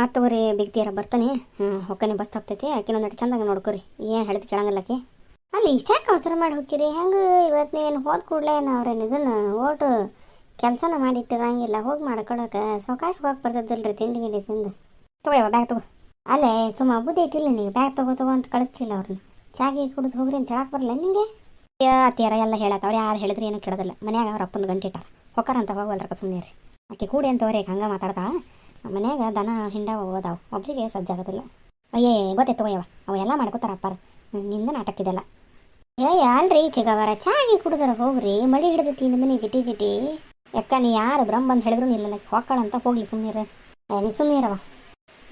ಆ ತಗೋರಿ ಬಿಗ್ತಿಯಾರ ಬರ್ತಾನೆ. ಹ್ಞೂ ಹೊಕ್ಕನೆ ಬಸ್ ತಪ್ತೈತಿ ನಟ ಚಂದಾಗ ನೋಡ್ಕೊರಿ. ಏನು ಹೇಳಿದ್ ಕೇಳಂಗಿಲ್ಲಕ್ಕೆ ಅಲ್ಲಿ ಇಷ್ಟಾಕೆ ಅವಸರ ಮಾಡಿ ಹೋಗಿರಿ ಹೆಂಗೆ ಇವತ್ತು ನೀನು ಹೋದ ಕೂಡಲೇ ಅವ್ರೇನು ಇದನ್ನು ಓಟು ಕೆಲಸನ ಮಾಡಿಟ್ಟಿರಂಗಿಲ್ಲ, ಹೋಗಿ ಮಾಡ್ಕೊಳಕ್ಕೆ ಸಾವಕಾಶ ಹೋಗಿ ಬರ್ತದಲ್ರಿ ತಿಂಡಿ ಗಿಂಡಿ ತಿಂದು. ತಗೋಯವ ಬ್ಯಾಗ್ ತಗೋ. ಅಲ್ಲೇ, ಸುಮ್ಮ ಬುದ್ಧಿ ಐತಿಲ್ಲ ನೀವು ಬ್ಯಾಗ್ ತಗೋ ತಗೋ ಅಂತ ಕಳಿಸ್ತಿಲ್ಲ ಅವ್ರನ್ನ ಚಾಗಿ ಕುಡಿದು ಹೋಗ್ರಿ ಅಂತ ಹೇಳಕ್ಕೆ ಬರಲ್ಲ ನಿಂಗೆ? ಅತ್ತಿಯಾರ ಎಲ್ಲ ಹೇಳಕ್ಕೆ ಅವ್ರು ಯಾರು ಹೇಳಿದ್ರೆ ಏನು ಕೇಳೋದಿಲ್ಲ. ಮನ್ಯಾಗ ಅವ್ರ ಅಪ್ಪನ ಗಂಟೆ ಹೊಕ್ಕಾರಂತ ಹೋಗಲ್ರಕ್ಕ ಸುಮ್ಮನೆ ರೀ ಆಕೆ ಕೂಡಿ ಅಂತ ಅವ್ರಿಗೆ ಹಂಗೆ ಮಾತಾಡ್ತಾಳ. ಮನ್ಯಾಗ ದನ, ಹಿಂಡ ಓದಾವ ಒಬ್ರಿಗೆ ಸಜ್ಜಾಗೋದಿಲ್ಲ. ಅಯ್ಯೇ ಗೊತ್ತಿತ್ತು ಅಯ್ಯವ ಅವೆಲ್ಲ ಮಾಡ್ಕೋತಾರ ಅಪ್ಪಾರ. ನಿಂದ ನಾಟಕ ಇದೆಲ್ಲ. ಏ, ಅಲ್ರಿ ಚಿಗವರ, ಚಾಗಿ ಕುಡಿದ್ರ ಹೋಗ್ರಿ. ಮಳಿ ಹಿಡಿದೈತಿ ನಿಮ್ಮ ಮನೆ ಜಿಟಿ ಜಿಟಿ. ಯಾಕ ನೀ ಯಾರು ಬ್ರಹ್ಮ ಬಂದು ಹೇಳಿದ್ರು ನಿಲ್ಲ ಹೊಕ್ಕಳಂತ ಹೋಗ್ಲಿ ಸುಮ್ಮನಿರ ನೀ ಸುಮ್ಮನಿರವ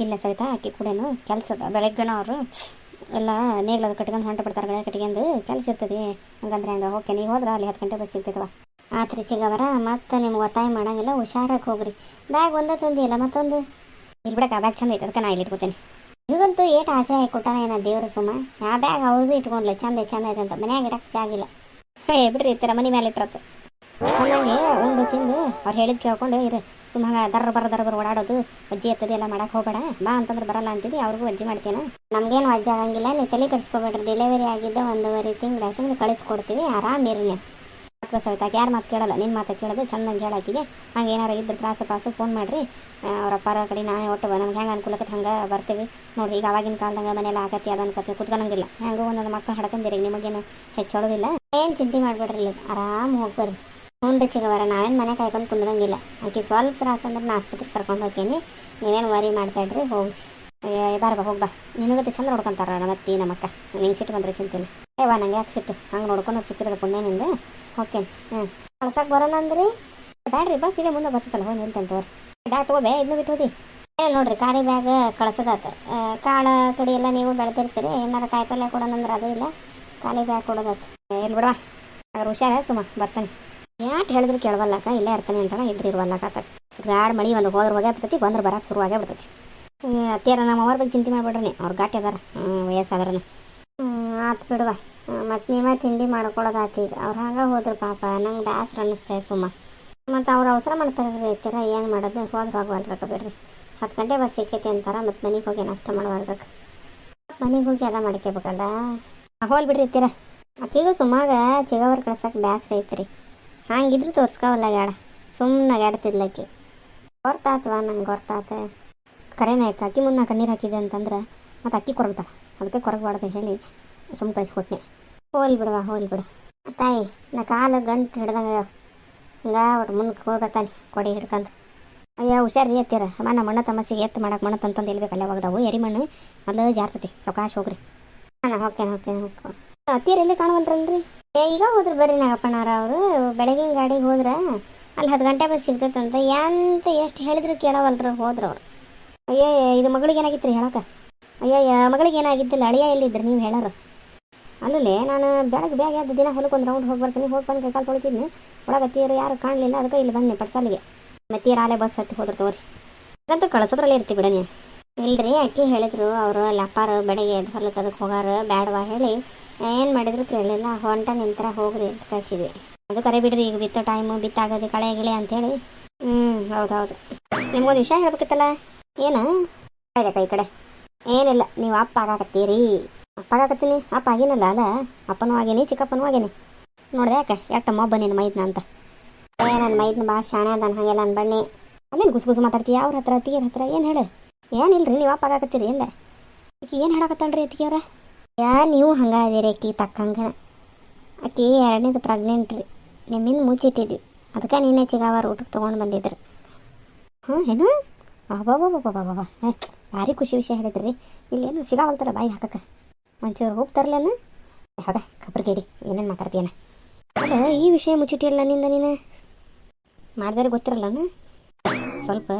ಇಲ್ಲ ಸವಿತಾ ಆಕೆ ಕೂಡೇನು ಕೆಲಸದ. ಬೆಳಗ್ಗೆನ ಅವರು ಎಲ್ಲ ನೇಗ್ಲದ ಕಟ್ಕೊಂಡು ಹೊಂಟ ಬಿಡ್ತಾರೆ ಬೆಳಗ್ಗೆ ಕಟ್ಕೊಂಡು ಕೆಲಸ ಇರ್ತದೆ. ಹಂಗಂದ್ರೆ ಹಂಗೆ ಓಕೆ, ನೀ ಹೋದ್ರೆ ಅಲ್ಲಿ ಹತ್ತು ಗಂಟೆ ಬಸ್ ಸಿಗ್ತೈತವ ಆತ್ರಿ ಚಿಗವರ, ಮತ್ತೆ ನಿಮ್ಗೆ ಒತ್ತಾಯ ಮಾಡಂಗಿಲ್ಲ, ಹುಷಾರಾಗಿ ಹೋಗ್ರಿ. ಬ್ಯಾಗ್ ಒಂದೇ ತಂದಿಲ್ಲ, ಮತ್ತೊಂದು? ಇಲ್ಬಿಡಕ್ಕೆ ಆ ಬ್ಯಾಗ್ ಚಂದ ಐತೆ ಅದಕ್ಕೆ ನಾ ಇಲ್ಲಿ ಇಟ್ಕೋತೇನೆ. ಈಗಂತೂ ಏಟ್ ಆಸೆ ಆಗಿ ಕೊಟ್ಟಾನ ಏನ ದೇವ್ರ ಸುಮ್ಮ ಆ ಬ್ಯಾಗ್ ಅವ್ರದ್ದು ಇಟ್ಕೊಂಡ್ಲ, ಚಂದ ಚಂದ ಐತೆ ಅಂತ ಮನ್ಯಾಗ ಇಡಕ್ಕೆ ಜಾಗಿಲ್ಲ ಹೇ ಬಿಡ್ರಿ, ಈ ಮನೆ ಮೇಲೆ ಇಟ್ಟಿರತ್ತೆ ಚೆನ್ನಾಗಿ ಉಂಡು, ತಿಂದು, ಅವ್ರು ಹೇಳಿದ್ ಕೇಳ್ಕೊಂಡು, ಇರು ಸುಮ್ಮ ದರ್ರ ಬರ ದರ್ರ ಬರ ಓಡಾಡೋದು, ಅಜ್ಜಿ ಎತ್ತದೆ ಎಲ್ಲ ಮಾಡಕ್ಕೆ ಹೋಗಬೇಡ. ಬಾ ಅಂತಂದ್ರೆ ಬರಲ್ಲ ಅಂತಿದ್ದಿ, ಅವ್ರಿಗೂ ಅಜ್ಜಿ ಮಾಡ್ತೇನೆ. ನಮಗೇನು ಅಜ್ಜಿ ಆಗಂಗಿಲ್ಲ, ನೀವು ತಲೆ ಕಳಿಸ್ಕೊಬೇಡ್ರಿ ಡೆಲಿವರಿ ಆಗಿದ್ದ ಒಂದೂವರೆ ತಿಂಗಳು ಆಯ್ತು ಕಳಿಸ್ಕೊಡ್ತೀವಿ ಆರಾಮ್ ಇರಿ ನೀವು ಅಥವಾ ಸವಿತಾಕ ಯಾರು ಮಾತು ಕೇಳಲ್ಲ ನಿನ್ನ ಮಾತು ಕೇಳೋದು ಚೆನ್ನಾಗಿ ಹೇಳಾಕಿಗೆ. ಹಂಗೆ ಏನಾರು ಇದ್ರೆ ತ್ರಾಸು ಪಾಸು ಫೋನ್ ಮಾಡಿರಿ. ಅವ್ರ ಅಪ್ಪಾರ ಕಡೆ ನಾನೇ ಒಟ್ಟು ನಮ್ಗೆ ಹೆಂಗೆ ಅನುಕೂಲಕ್ಕೆ ಹಂಗೆ ಬರ್ತೀವಿ. ನೋಡಿರಿ, ಈಗ ಅವಾಗಿನ ಕಾಲದಾಗ ಮನೆಯಲ್ಲ ಆಗತ್ತೆ ಅದ ಅನ್ಕತ್ತಿ ಕುತ್ಕೊಳಂಗಿಲ್ಲ. ಹೆಂಗೂ ಒಂದೊಂದು ಮಕ್ಕಳು ಹಡ್ಕೊಂಡಿರಿ ನಿಮಗೇನು ಹೆಚ್ಚೋಳೋದಿಲ್ಲ ಏನು ಚಿಂತೆ ಮಾಡಿಬಿಡ್ರಿ ಇಲ್ಲಿ, ಆರಾಮ್ ಹೋಗ್ಬರ್ರಿ. ಹ್ಞೂ ರೀ ಚಿಗವರ, ನಾವೇನು ಮನೆ ಕಾಯ್ಕೊಂಡು ಕುಂದ್ರಂಗಿಲ್ಲ. ಆಕೆ ಸ್ವಲ್ಪ ತ್ರಾಸ ಅಂದ್ರೆ ನಾನು ಆಸ್ಪತ್ರೆಗೆ ಕರ್ಕೊಂಡು ಹೋಗ್ತೀನಿ ನೀವೇನು ವರಿ ಮಾಡ್ತಾಯಿಡ್ರಿ ಹೋಗಿ ಬಾರ ಬಾ ಹೋಗಿ ಬಾ ನಿನಗತ್ತೆ ಚಂದ ನೋಡ್ಕೊಂತಾರ ನಮ್ಮ ಅತ್ತಿ, ನಮ್ಮ ಅಕ್ಕ. ನಿಂಗೆ ಸಿಟ್ಟು ಬಂದ್ರೆ ಚಿಂತಿಲ್ಲ ಏವಾ ನಂಗೆ ಯಾಕೆ ಸಿಟ್ಟು? ಹಂಗೆ ನೋಡ್ಕೊಂಡು ಸಿಕ್ಕಿರೋದು ಪುಣ್ಯನಿಂದ ಓಕೆ ಹ್ಞೂ ಕಳ್ಸಕ್ಕೆ ಬರೋಣ ಅಂದ್ರಿ. ಬ್ಯಾಡ್ರಿ, ಬಸ್ ಇಲ್ಲೇ ಮುಂದೆ ಬರ್ತಲ್ಲ ಹೋಗಿ ನಿಲ್ತಂತ ತೋರಿ. ಬ್ಯಾಗ್ ತಗೋಬೇ ಇದನ್ನ ಬಿಟ್ಟು ಹೋದಿ. ಏ, ನೋಡ್ರಿ ಖಾಲಿ ಬ್ಯಾಗ್ ಕಳ್ಸೋದಾತ. ಕಾಳು ಕಡಿ ಎಲ್ಲ ನೀವು ಬೆಳೆದಿರ್ತೀರಿ. ಏನಾರ ಕಾಯಿಪಲ್ಲೆ ಕೊಡೋಣಂದ್ರೆ ಅದು ಇಲ್ಲ. ಖಾಲಿ ಬ್ಯಾಗ್ ಕೊಡೋದಾತು ಎಲ್ಲಿ ಬಿಡವಾ ಅದ್ರ ಹುಷಾರ ಸುಮ್ಮ ಬರ್ತಾನೆ. ಯಾಟ್ ಹೇಳಿದ್ರೆ ಕೇಳವಲ್ಲಕ್ಕ, ಇಲ್ಲೇ ಇರ್ತಾನೆ ಅಂತಾನೆ ಇದ್ರೆ ಇರುವಲ್ಲಕ್ಕ ಸುಡ್ಗಾಡ್ ಮಳಿ ಒಂದು ಹೋದ್ರೆ ಹೋಗೇ ಬಿಡ್ತೈತಿ ಬಂದ್ರೆ ಬರಕ್ಕೆ ಶುರುವಾಗೇ ಬಿಡ್ತೈತಿ ಅತ್ತೇರ ನಮ್ಮ ಅವ್ರ ಬಗ್ಗೆ ಚಿಂತೆ ಮಾಡ್ಬಿಡ್ರಿ ಅವ್ರು ಗಾಟಿ ಅದಾರ. ವಯಸ್ಸಾದ್ರನ ಆತು ಬಿಡುವ. ಮತ್ತು ನೀವೇ ತಿಂಡಿ ಮಾಡ್ಕೊಳ್ಳೋದಾತು ಈಗ ಅವ್ರು ಹಂಗೆ ಹೋದ್ರು ಪಾಪ. ನಂಗೆ ಬ್ಯಾಸ್ರ ಅನ್ನಿಸ್ತೇವೆ ಸುಮ್ಮ. ಮತ್ತು ಅವ್ರು ಅವಸರ ಮಾಡ್ತಾರೆ ತೀರ ಏನು ಮಾಡೋದು? ಹೋದ್ರೆ ಹೋಗ್ವಲ್ರಕ್ಕ ಬಿಡ್ರಿ. ಹತ್ತು ಗಂಟೆ ಬಸ್ ಸಿಕ್ಕೈತಿ ಅಂತಾರ, ಮತ್ತು ಮನೆಗೆ ಹೋಗಿ ನಷ್ಟ ಮಾಡುವಲ್ರಕ್ಕ ಮನೆಗೆ ಹೋಗಿ ಅದ ಮಾಡ್ಕೋಬೇಕಲ್ಲ? ಹೋಲ್ ಬಿಡ್ರಿ ತೀರ. ಅಕ್ಕಿಗೂ ಸುಮಾಗ ಚಿಗವರ್ ಕಳ್ಸಕ್ಕೆ ಬ್ಯಾಸ್ರ ಐತ್ರಿ. ಹಂಗಿದ್ರು ತೋರ್ಸ್ಕೊವಲ್ಲ ಗ್ಯಾಡ ಸುಮ್ಮನೆ ಗ್ಯಾಡ್ತಿದ್ಲಕ್ಕಿ ಗೊರ್ತಾತ್ವಾ ನಂಗೆ ಗೊರ್ತಾತ ಕರೆನೇ ಆಯ್ತು. ಅಕ್ಕಿ ಮುನ್ನ ಕಣ್ಣೀರು ಹಾಕಿದೆ ಅಂತಂದ್ರೆ ಮತ್ತು ಅಕ್ಕಿ ಕೊರಗ್ತಾಳೆ. ಅದಕ್ಕೆ ಕೊರಗಬಾರ್ದು ಹೇಳಿ. ಸುಮ್ಮ ಕಳಿಸ್ಕೊಟ್ನೆ. ಹೋಲ್ ಬಿಡವ ಹೋಲ್ ಬಿಡು. ತಾಯಿ, ನಾ ಕಾಲು ಗಂಟು ಹಿಡ್ದಂಗೆ ಹಿಂಗ ಒಟ್ಟು ಮುಂದಕ್ಕೆ ಹೋಗ್ಬರ್ತಾನೆ ಕೊಡಿ ಹಿಡ್ಕಂದು ಅಯ್ಯೋ, ಹುಷಾರು ಎತ್ತೀರ ಅಮ್ಮ ಮಣ್ಣ ತಮಸ್ಸಿಗೆ ಎತ್ತು ಮಾಡಕ್ಕೆ ಮಣ್ಣ ತಂತಂದು ಎಲ್ಬೇಕಲ್ಲ ಹೋಗ್ದಾವು ಎರಿ ಮಣ್ಣು ಮೊದಲು ಜಾರ್ತತಿ. ಸೌಕಾಶ ಹೋಗ್ರಿ. ಹಾಂ ಹೋಗ್ತೇನೆ ಹೋಗ್ತೇನೆ ಹೋಗ್ಕೊ. ಅತ್ತೀರ ಎಲ್ಲಿ ಕಾಣವಲ್ರಲ್ರಿ? ಏ, ಈಗ ಹೋದ್ರು ಬರ್ರಿ ನಾಗಪ್ಪಣ್ಣಾರ ಅವರು. ಬೆಳಗಿನ ಗಾಡಿಗೆ ಹೋದ್ರೆ ಅಲ್ಲಿ ಹತ್ತು ಗಂಟೆ ಬಸ್ ಸಿಗ್ತೈತಂತ ಎಂತ ಎಷ್ಟು ಹೇಳಿದ್ರು ಕೇಳವಲ್ರು ಹೋದ್ರು ಅವ್ರು. ಅಯ್ಯೋ ಇದು ಮಗಳಿಗೆ ಏನಾಗಿತ್ತು ರೀ ಹೇಳಕ್ಕೆ? ಅಯ್ಯಯ್ಯ, ಮಗಳಿಗೆ ಏನಾಗಿದ್ದಿಲ್ಲ, ಅಳಿಯ ಎಲ್ಲಿದ್ರು ನೀವು ಹೇಳೋರು? ಅಲ್ಲಲ್ಲೇ ನಾನು ಬೆಳಗ್ಗೆ ಬೇಗ ಎದ್ದು ದಿನ ಹೊಲಕ್ಕೆ ಒಂದು ರೌಂಡ್ ಹೋಗಿ ಬರ್ತೀನಿ. ಹೋಗಿ ಬಂದು ಕೈಕಾಲು ತೊಳಿತಿದ್ನಿ ಒಳಗೆ ಅತ್ತಿಯರು ಯಾರು ಕಾಣಲಿಲ್ಲ. ಅದಕ್ಕೆ ಇಲ್ಲಿ ಬಂದೆ ಪಡ್ಸಾಲಿಗೆ ಮತ್ತೆ ಆಲೆ ಬಸ್ ಹತ್ತಿ ಹೋದ್ರು ತೋರಿ ಅದಂತೂ ಕಳ್ಸೋದ್ರಲ್ಲಿ ಇರ್ತೀವಿ ಬಿಡ ನೀವು ಇಲ್ರಿ, ಅಕ್ಕಿ ಹೇಳಿದ್ರು. ಅವರು ಅಲ್ಲಿ ಅಪ್ಪಾರು ಬೆಳಗ್ಗೆ ಎದ್ದು ಹೊಲಕ್ಕೆ ಅದಕ್ಕೆ ಹೋಗಾರ. ಬ್ಯಾಡವಾ ಹೇಳಿ. ಏನು ಮಾಡಿದ್ರು ಕೇಳಲಿಲ್ಲ. ಹೊಂಟ ನಿಂತರ ಹೋಗ್ರಿ ಅಂತ ಕಳಿಸಿದ್ವಿ. ಅದು ಕರೆ ಬಿಡ್ರಿ, ಈಗ ಬಿತ್ತೋ ಟೈಮು ಬಿತ್ತಾಗೋದು ಕಳೆ ಗಿಳೆ ಅಂತೇಳಿ. ಹ್ಞೂ ಹೌದು ಹೌದು ನಿಮ್ಗೊಂದು ವಿಷಯ ಹೇಳ್ಬೇಕಿತ್ತಲ್ಲ? ಏನು? ಆಯ್ತಾ, ಈ ಕಡೆ. ಏನಿಲ್ಲ, ನೀವು ಅಪ್ಪ ಆಗಾಕತ್ತೀರಿ. ಅಪ್ಪ ಆಗಾಕತ್ತೀನಿ ಅಪ್ಪ ಆಗಿನಲ್ಲ, ಅಲ್ಲ? ಅಪ್ಪನೂ ಆಗೇನಿ, ಚಿಕ್ಕಪ್ಪನೂ ಆಗೇನಿ. ನೋಡ್ದೆ ಯಾಕೆ? ಎಟ್ಟ ಮೊಬ್ಬ ನಿನ್ನ ಮೈದ್ನ ಅಂತ. ಏ ನನ್ನ ಮೈದ್ನ ಭಾಳ ಶಾಣೆ ಅದಾನ ಹಾಗೆಲ್ಲ ನನ್ನ ಬಣ್ಣಿ ಅಲ್ಲೇನು ಗುಸು ಗುಸು ಮಾತಾಡ್ತೀಯ? ಅವ್ರ ಹತ್ರ ಅತ್ತಿಗೆ ಹತ್ರ, ಏನು ಹೇಳು? ಏನಿಲ್ಲ ರೀ ನೀವು ಅಪ್ಪ ಆಗಾಕತ್ತೀರಿ ಇಲ್ಲ ಅಕ್ಕಿ ಏನು ಹೇಳಕತ್ತಾಳ್ರಿ ಅತ್ತಿಗೆವ್ರ ಯಾ, ನೀವು ಹಂಗೆ ಅದೀರಿ ಅಕ್ಕಿ, ತಕ್ಕಂಗೆ. ಅಕ್ಕಿ ಎರಡನೇದು ಪ್ರೆಗ್ನೆಂಟ್ ರೀ. ನಿಮ್ಮಿಂದ ಮುಚ್ಚಿಟ್ಟಿದ್ವಿ ಅದಕ್ಕೆ ನೀನೇ ಚಿಗಾವಾರ ಊಟಕ್ಕೆ ತೊಗೊಂಡು ಬಂದಿದ್ರಿ. ಹಾಂ, ಏನು? ಅಬ್ಬಬ್ಬಬ್ಬಬ್ಬಬ್ಬ ಏ, ಭಾರಿ ಖುಷಿ ವಿಷಯ ಹೇಳಿದ್ರಿ. ಇಲ್ಲೇನು ಸಿಗಾವಲ್ತಾರ ಬಾಯಿ ಹಾಕಕ್ಕೆ. ಒಂಚೂರು ತರಲೇನ ಹೌದಾ? ಕಬ್ರಿಗೇಡಿ ಏನೇನು ಮಾತಾಡ್ತೀಯನ ಅದ ಈ ವಿಷಯ ಮುಚ್ಚಿಟ್ಟಿಲ್ಲ ನಿಂದ ನೀನು? ಮಾಡಿದ್ರೆ ಗೊತ್ತಿರಲ್ಲನ ಸ್ವಲ್ಪ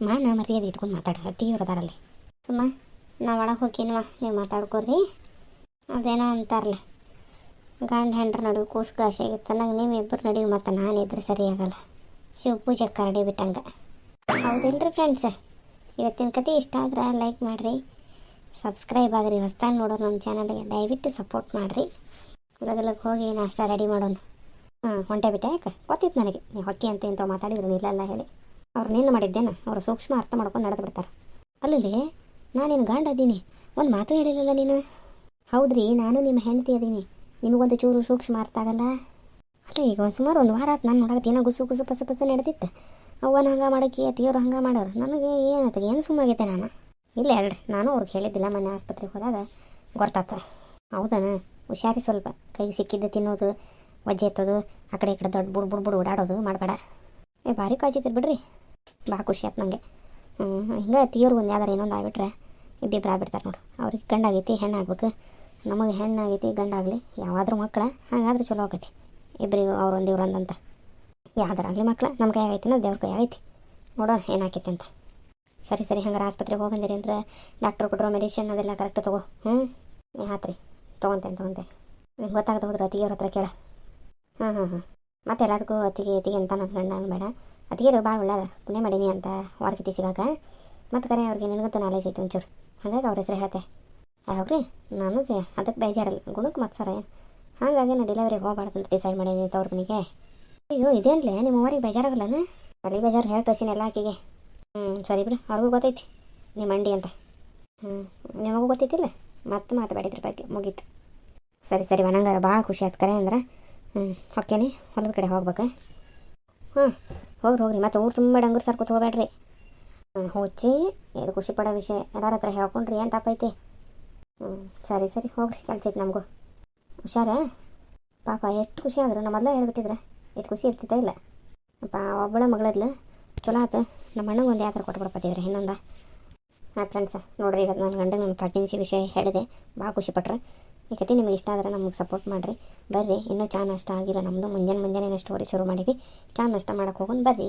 ಮಾನ ಮರ್ಯಾದೆ ಇಟ್ಕೊಂಡು ಮಾತಾಡ ತೀವ್ರದಾರಲ್ಲಿ ಸುಮ್ಮ ನಾ ಒಳಗೆ ಹೋಗಿನವ ನೀವು ಮಾತಾಡ್ಕೊರಿ. ಅದೇನೋ ಅಂತಾರಲ್ಲ. ಗಂಡ ಹೆಂಡ್ರ ನಡುವೆ ಕೂಸು ಆಗಿತ್ತು ಚೆನ್ನಾಗಿ ನೀವು ಇಬ್ಬರು ನಡುವೆ ಮತ್ತು ನಾನು ಸರಿ ಸರಿಯಾಗಲ್ಲ ಶಿವ ಪೂಜೆ ಕರಡಿ ಬಿಟ್ಟಂಗೆ. ಹೌದಿಲ್ರಿ ಫ್ರೆಂಡ್ಸ್ ಇವತ್ತಿನ ಕತೆ ಇಷ್ಟ ಆದ್ರೆ ಲೈಕ್ ಮಾಡಿರಿ. ಸಬ್ಸ್ಕ್ರೈಬ್ ಆಗಿರಿ, ಹೊಸ್ದಾಗಿ ನೋಡೋ ನಮ್ಮ ಚಾನಲ್ಗೆ ದಯವಿಟ್ಟು ಸಪೋರ್ಟ್ ಮಾಡಿರಿ. ಇಲ್ಲದಲ್ಲಕ್ಕೆ ಹೋಗಿ ನಾಷ್ಟ ರೆಡಿ ಮಾಡೋಣ. ಹಾಂ, ಹೊಂಟೆ ಬಿಟ್ಟೆ ಯಾಕೆ? ಗೊತ್ತಿತ್ತು ನನಗೆ. ನೀವು ಹೊಕ್ಕಿ ಅಂತ ಇಂಥವು ಮಾತಾಡಿದ್ರು ಇಲ್ಲಲ್ಲ ಹೇಳಿ. ಅವ್ರು ನಿನ್ನ ಮಾಡಿದ್ದೇನು? ಅವರು ಸೂಕ್ಷ್ಮ ಅರ್ಥ ಮಾಡ್ಕೊಂಡು ನಡೆದು ಬಿಡ್ತಾರೆ. ಅಲ್ಲಲ್ಲಿ, ನಾನೇನು ಗಂಡ ಅದ್ದೀನಿ ಒಂದು ಮಾತು ಹೇಳಿಲ್ಲಲ್ಲ ನೀನು? ಹೌದ್ರಿ, ನಾನು ನಿಮ್ಮ ಹೆಂಡತಿ ಅದೀನಿ. ನಿಮಗೊಂದು ಚೂರು ಸೂಕ್ಷ್ಮ ಅರ್ಥ ಆಗಲ್ಲ? ಅಲ್ಲ, ಈಗ ಸುಮಾರು ಒಂದು ವಾರ ಆಯ್ತು ನಾನು ನೋಡಕ್ಕೆ ಏನೋ ಗುಸು ಗುಸು ಪಸ ಪಸ ನಡೆದಿತ್ತು. ಅವ್ವನ ಹಂಗೆ ಮಾಡೋಕೆ ಅತಿಯವ್ರು ಹಂಗೆ ಮಾಡೋರು. ನನಗೆ ಏನಾಯ್ತು ಏನು ಸುಮ್ಮಾಗೈತೆ ನಾನು? ಇಲ್ಲ ಹೇಳ್ರಿ, ನಾನು ಅವ್ರಿಗೆ ಹೇಳಿದ್ದಿಲ್ಲ ಮೊನ್ನೆ ಆಸ್ಪತ್ರೆಗೆ ಹೋದಾಗ. ಗೊತ್ತಾತ, ಹೌದನ? ಹುಷಾರಿ ಸ್ವಲ್ಪ. ಕೈಗೆ ಸಿಕ್ಕಿದ್ದು, ತಿನ್ನೋದು, ವಜ್ಜೆ ಎತ್ತೋದು, ಆ ಕಡೆ ಈ ಕಡೆ ದೊಡ್ಡ ಬುಡ್ ಬುಡ್ ಬುಡ್ ಓಡಾಡೋದು, ಮಾಡಬೇಡ. ಏ, ಭಾರಿ ಕಾಯ್ತಿದ್ದೀರಿ ಬಿಡ್ರಿ. ಭಾಳ ಖುಷಿ ಆಯ್ತು ನನಗೆ ಹಿಂಗೆ ತೀವ್ರ ಒಂದು ಯಾವ್ದಾರು ಇನ್ನೊಂದು ಆಗಿಬಿಟ್ರೆ ಇಬ್ಬಿಬ್ರು ಆಗ್ಬಿಡ್ತಾರೆ ನೋಡು. ಅವ್ರಿಗೆ ಗಂಡಾಗೈತಿ, ಹೆಣ್ಣಾಗ್ಬೇಕು. ನಮಗೆ ಹೆಣ್ಣಾಗೈತಿ, ಗಂಡಾಗಲಿ, ಯಾವಾದ್ರೂ ಮಕ್ಕಳ ಹಾಗಾದ್ರೆ ಚಲೋ ಆಕೈತಿ. ಇಬ್ಬರಿಗೂ ಅವ್ರೊಂದು ಇವ್ರೊಂದಂತ ಯಾವ್ದಾರಾಗಲಿ ಮಕ್ಳು ನಮ್ಮ ಕೈ ಆಗೈತಿ ದೇವ್ರ ಕೈ ಆಗೈತಿ ನೋಡೋಣ, ಏನಾಕೈತಿ ಅಂತ. ಸರಿ ಸರಿ ಹಂಗಾರೆ ಆಸ್ಪತ್ರೆಗೆ ಹೋಗಿ ಬಂದಿರಿ ಅಂದ್ರೆ ಡಾಕ್ಟ್ರು ಕೊಟ್ಟರು ಮೆಡಿಸಿನ್ ಅದೆಲ್ಲ ಕರೆಕ್ಟ್ ತಗೋ. ಹ್ಞೂ ಹಾತ್ರಿ ತೊಗೊಂತೇನೆ ತೊಗೊಂತೆ ನಿಮ್ಗೆ ಗೊತ್ತಾಗದ ಹೋದ್ರೆ ಅತಿಗೆಯವ್ರ ಹತ್ರ ಕೇಳ. ಹಾಂ ಹಾಂ ಹಾಂ ಮತ್ತೆ ಎಲ್ಲದಕ್ಕೂ ಅತಿಗೆ ಅತಿಗೆ ಅಂತ ನನ್ನ ಗಂಡ ಬೇಡ ಅತಿಗೆರು ಭಾಳ ಒಳ್ಳೆಯದ ಪುಣ್ಯ ಮಾಡೀನಿ ಅಂತ ಹೊರಗೆ ಸಿಗಾಕ ಮತ್ತು ಕರೆ ಅವ್ರಿಗೆ ನಿನಗಂತೂ ನಾಲೇಜ್ ಐತಿ ಒಂಚೂರು. ಹಾಗಾಗಿ ಅವ್ರ ಹೆಸರು ಹೇಳ್ತೆ. ಹೌದ್ರಿ ನನಗೆ ಅದಕ್ಕೆ ಬೇಜಾರಲ್ಲ. ಗುಣಕ್ಕೆ ಮತ್ತೆ ಸರ ಹಾಗಾಗಿ ನಾನು ಡೆಲಿವರಿಗೆ ಹೋಗ್ಬಾರ್ದು ಅಂತ ಡಿಸೈಡ್ ಮಾಡೀನಿ ತವ್ರ ಮನೆಗೆ. ಅಯ್ಯೋ ಇದೇನ್ಲೇ? ನಿಮ್ಮ ಊರಿಗೆ ಬೇಜಾರಾಗಲ್ಲನ? ಅಲ್ಲಿ ಬೇಜಾರು ಹೇಳಿ ಕಳ್ಸೀನಿ ಎಲ್ಲ ಆಕೆಗೆ. ಹ್ಞೂ ಸರಿ ಬಿಡು. ಅವ್ರಿಗೂ ಗೊತ್ತೈತಿ. ನಿಮ್ಮ ಅಂಡಿ ಅಂತ. ಹ್ಞೂ ನಿಮಗೂ ಗೊತ್ತೈತಿಲ್ಲ? ಮತ್ತೆ ಮಾತಾಡಿದ್ರ ಬಗ್ಗೆ. ಮುಗೀತು. ಸರಿ ಸರಿ ನಂಗೆ ಭಾಳ ಖುಷಿ ಆಯ್ತು ಕರೆ ಅಂದ್ರೆ. ಹ್ಞೂ ಹೊಕ್ಕೇನಿ? ಹೊಲದ ಕಡೆ ಹೋಗ್ಬೇಕು? ಹಾಂ ಹೋಗ್ರಿ ಹೋಗ್ರಿ. ಮತ್ತೆ ಊರು ತುಂಬ ಡಂಗೂರು ಸರ್ಕೋತ ಹೋಗ್ಬೇಡ್ರಿ ಹ್ಞೂ ಹುಚ್ಚಿ, ಇದು ಖುಷಿ ಪಡೋ ವಿಷಯ. ಎಲ್ಲರ ಹತ್ರ ಹೇಳ್ಕೊಂಡ್ರಿ ಏನು ತಪ್ಪೈತಿ ಹ್ಞೂ ಸರಿ ಸರಿ, ಹೋಗ್ರಿ. ಕೆಲಸ ಐತೆ ನಮಗೂ. ಹುಷಾರ? ಪಾಪ, ಎಷ್ಟು ಖುಷಿ ಆದ್ರೆ. ನಮ್ಮ ಮೊದಲೇ ಹೇಳ್ಬಿಟ್ಟಿದ್ರೆ. ಎಷ್ಟು ಖುಷಿ ಇರ್ತಿತ್ತ ಇಲ್ಲ. ಪಾ ಒಬ್ಬಳ ಮಗಳದ್ಲು. ಚಲೋ ಆಯ್ತು ನಮ್ಮ ಅಣ್ಣಗೆ ಒಂದು ಯಾವ್ದಾರು ಕೊಟ್ಬಿಡ್ಪತ್ತೀವಿ ರೀ ಇನ್ನೊಂದ. ಹಾಂ ಫ್ರೆಂಡ್ಸ್ ನೋಡಿರಿ ಇವತ್ತು ನನ್ನ ಗಂಡಗೆ ನನ್ನ ಪ್ರೆಗ್ನೆನ್ಸಿ ವಿಷಯ ಹೇಳಿದೆ. ಭಾಳ ಖುಷಿ ಪಟ್ರೆ. ಈ ಕತೆ ನಿಮಗೆ ಇಷ್ಟ ಆದರೆ ನಮಗೆ ಸಪೋರ್ಟ್ ಮಾಡಿರಿ. ಬರ್ರಿ, ಇನ್ನೂ ಚಾ ನಷ್ಟ ಆಗಿಲ್ಲ. ನಮ್ಮದು ಮುಂಜಾನೆ ಮುಂಜಾನೆ ಸ್ಟೋರಿ ಶುರು ಮಾಡೀವಿ. ಚಾ ನಷ್ಟ ಮಾಡಕ್ಕೆ ಹೋಗೋಣ ಬರ್ರಿ.